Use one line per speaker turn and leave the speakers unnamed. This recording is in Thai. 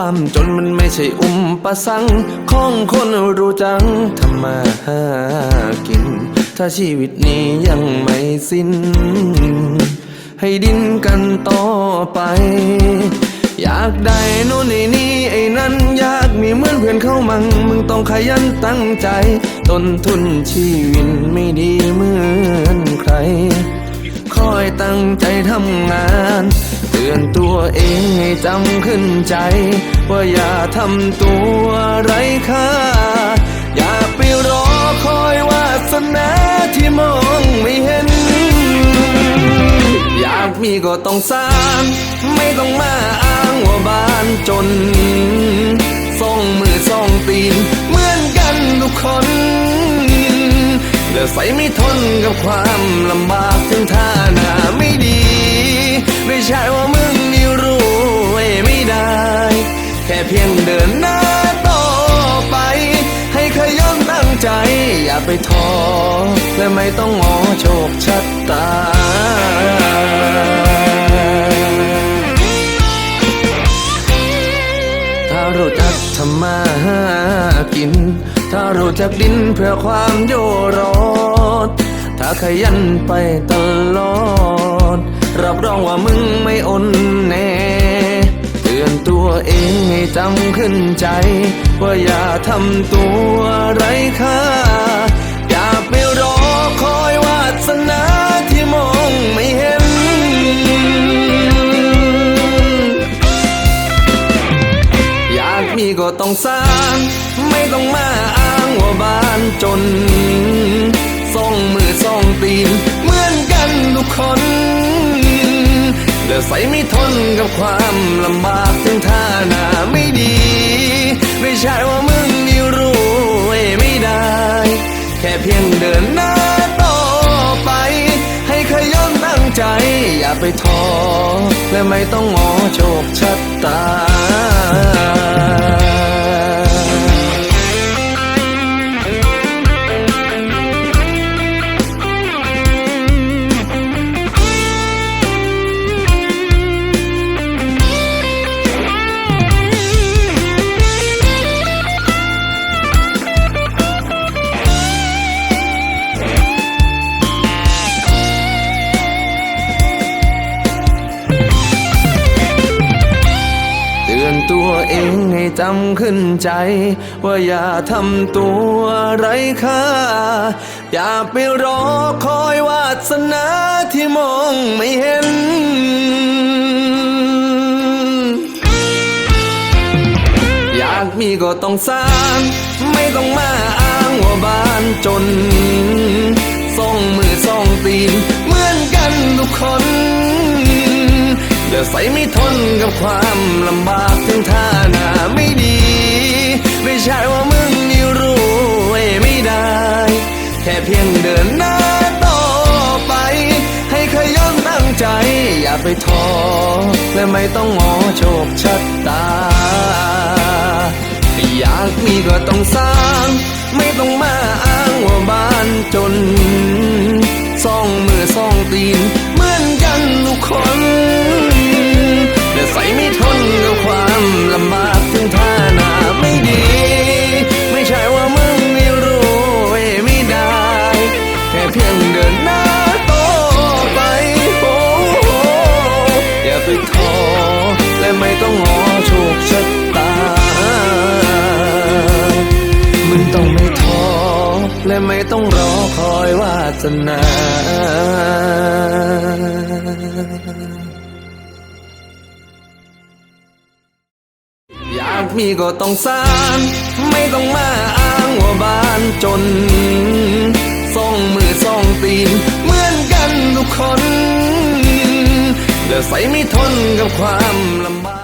ความจนมันไม่ใช่อุมประสังของคนรู้จังทำมาหากิน ถ้าชีวิตนี้ยังไม่สิ้น ให้ดิ้นกันต่อไป อยากได้โน่นไอ้นี่ไอ้นั่นอยากมีเหมือนเพื่อนเข้ามัง มึงต้องขยันตั้งใจ ต้นทุนชีวิตไม่ดีเหมือนใคร ตั้งใจทำงานเตือนตัวเองให้จำขึ้นใจ ว่าอย่าทำตัวไร้ค่า อย่าไปรอคอยวาสนาที่มองไม่เห็น อยากมีก็ต้องสร้าง ไม่ต้องมาอ้างว่าบ้านจนส่องมือส่องตีนเหมือนกัน เดือใส่ไม่ทนกับความลำบากถึงท่าหน้าไม่ดี ไม่ใช่ว่ามึงนี่รู้ไว้ไม่ได้ แค่เพียงเดินหน้าต่อไป ให้ขยันตั้งใจ อย่าไปท้อและไม่ต้องงอโชคชะตาถ้ารู้จักทำมาหากิน ถ้ารู้จักดินเพื่อความโยรอด ถ้าขยันไปตลอด รับรองว่ามึงไม่อนแน่เตือนตัวเองให้จำขึ้นใจ ว่าอย่าทำตัวไร้ค่า อย่าไปรอคอยวาสนาที่มองไม่เห็นอยากมีก็ต้องสร้าง ไม่ต้องมาอ้างว่าบ้านจนส่องมือส่องตีนเหมือนกันทุกคนเดือใส่ไม่ทนกับความลำบากถึงท่าหน้าไม่ดี ไม่ใช่ว่ามึงนี่รู้ไม่ได้ แค่เพียงเดินหน้าต่อไป ให้ขยันตั้งใจ อย่าไปท้อและไม่ต้องงอโชคชะตาำขึ้นใจ ว่าอย่าทำตัวไร้ค่า อย่าไปรอคอยวาสนาที่มองไม่เห็นอยากมีก็ต้องสร้าง ไม่ต้องมาอ้างว่าบ้านจนส่องมือส่องตีนเหมือน ใส่ไม่ทนกับความลำบากถึงท่าหน้าไม่ดี ไม่ใช่ว่ามึงนี่รู้ไว้ไม่ได้ แค่เพียงเดินหน้าต่อไป ให้ขยันตั้งใจ อย่าไปท้อและไม่ต้องงอโชคชะตา อยากมีก็ต้องสร้าง ไม่ต้องมาอ้างว่าบ้านจนส่องมือส่องตีน ความลำบากถึงท่าหนาไม่ดี ไม่ใช่ว่ามึงไม่รู้ไม่ได้ แค่เพียงเดินหน้าต่อไปโอ้โหอย่าไปท้อและไม่ต้องงอโชคชะตา มึงต้องไม่ท้อและไม่ต้องรอคอยวาสนา อยากมีก็ต้องสร้าง ไม่ต้องมาอ้างว่าบ้านจนส่องมือส่องตีน เหมือนกันทุกคนเดือใส่ไม่ทนกับความลำบาก